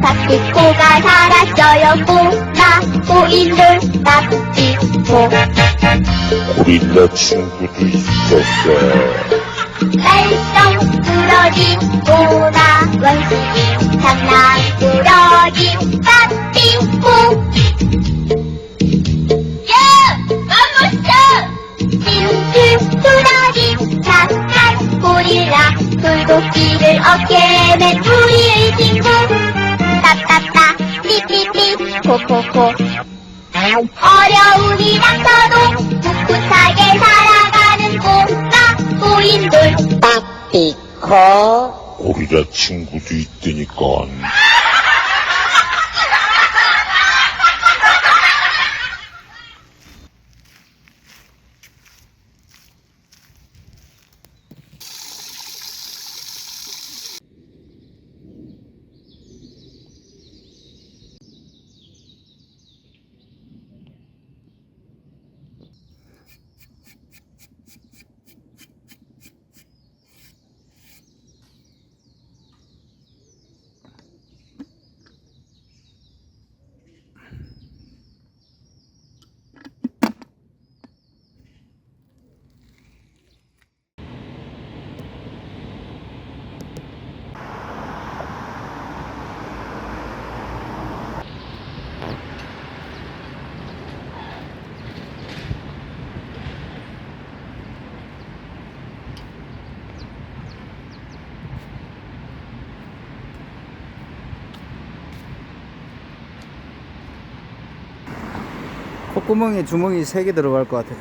파티코가 살았어요 꼬마 꼬인돌 파티코 고릴라 친구도 있었어. 부러진 꼬마 원숭이 장난 부러진 파티코 야! 맘먹어! 진실 부러진 착한 고릴라. 돌도끼를 어깨에 맨 우리의 친구 따따따 삐삐삐 코코코. 어려움이 닥쳐도 꿋꿋하게 살아가는 꼬마 꼬인돌 빠삐 코 고릴라 친구도 있다니까. 콧구멍에 주먹이 세 개 들어갈 것 같아.